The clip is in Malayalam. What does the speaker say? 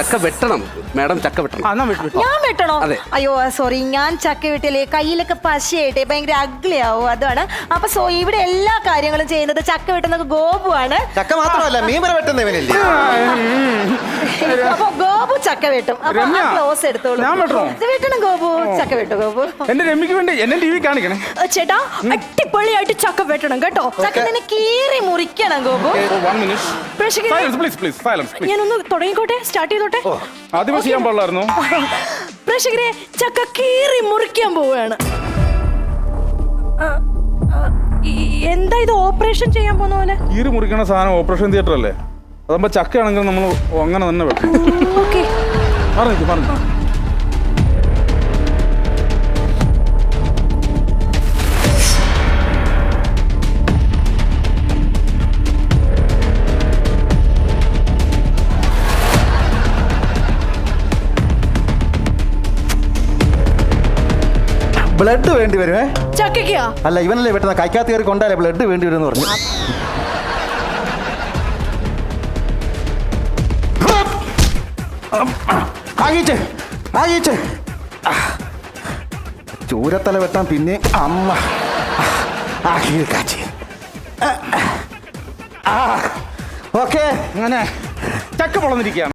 ചക്ക വെട്ടണം. മാഡം ചക്ക വെട്ടണം. ആ എന്നാ വിട്ടു വിട്ടു. ഞാൻ വെട്ടണോ? അതെ. അയ്യോ സോറി ഞാൻ ചക്ക വെട്ടില്ലേ കയ്യിലൊക്കെ പശയായിട്ടെ ഭയങ്കര അഗ്ലി ആവും. അതാണ്. അപ്പൊ സോ ഇവിടെ എല്ലാ കാര്യങ്ങളും ചെയ്യുന്നത് ചക്ക വെട്ടുന്ന ഗോപു ആണ് ചക്ക മാത്രമല്ല മീൻ വരെ വെട്ടുന്നവനല്ലേ? അപ്പൊ ചക്ക വെട്ടും. അപ്പൊ രമ്യ, ക്ലോസ് എടുത്തോളൂ. ഞാൻ വെട്ടണോ? ഇത് വെട്ടണം ഗോപു. ചക്ക വെട്ടു ഗോപു. എന്റെ രമ്യക്ക് വേണ്ടി എന്നെ ടി വി കാണിക്കണേ. ഏ, ചേട്ടാ അടിപൊളിയായിട്ട് ചക്ക വെട്ടണം കേട്ടോ. ചക്ക തന്നെ കീറി മുറിക്കണം ഗോപു. വൺ മിനിറ്റ് പ്രേക്ഷകരെ silence please please silence please ഞാനൊന്ന് തുടങ്ങിക്കോട്ടെ? സ്റ്റാർട്ട് ചെയ്തോട്ടെ? ആദ്യമേ ചെയ്യാൻ പാടില്ലായിരുന്നു? പ്രേക്ഷകരെ ചക്ക കീറി മുറിക്കാൻ പോവുകയാണ്. ആ, ആ, ഈ- എന്താ ഇത് ഓപ്പറേഷൻ ചെയ്യാൻ പോകുന്ന പോലെ? ഈര് മുറിക്കണ സാധനം ഓപ്പറേഷൻ തിയേറ്റർ അല്ലേ? അതാകുമ്പോ ചക്കയാണെങ്കിൽ നമ്മൾ അങ്ങനെ തന്നെ വെക്കും. ഓക്കെ. പറഞ്ഞു പറഞ്ഞു. ബ്ലഡ് വേണ്ടി വരുമേ ചക്കയ്ക്കാ അല്ല ഇവനല്ലേ വെട്ടുന്ന? കൈക്കാത്ത കയറി കൊണ്ടാലേ ബ്ലഡ് വേണ്ടി വരും എന്ന് പറഞ്ഞു ആകീച്ചേ ആകീച്ചേ ചൂരത്തല വെട്ടാൻ പിന്നെ അമ്മ. ആകി കാച്ചി. ഓക്കേ അങ്ങനെ ചക്ക പൊളന്നിരിക്കുകയാണ്.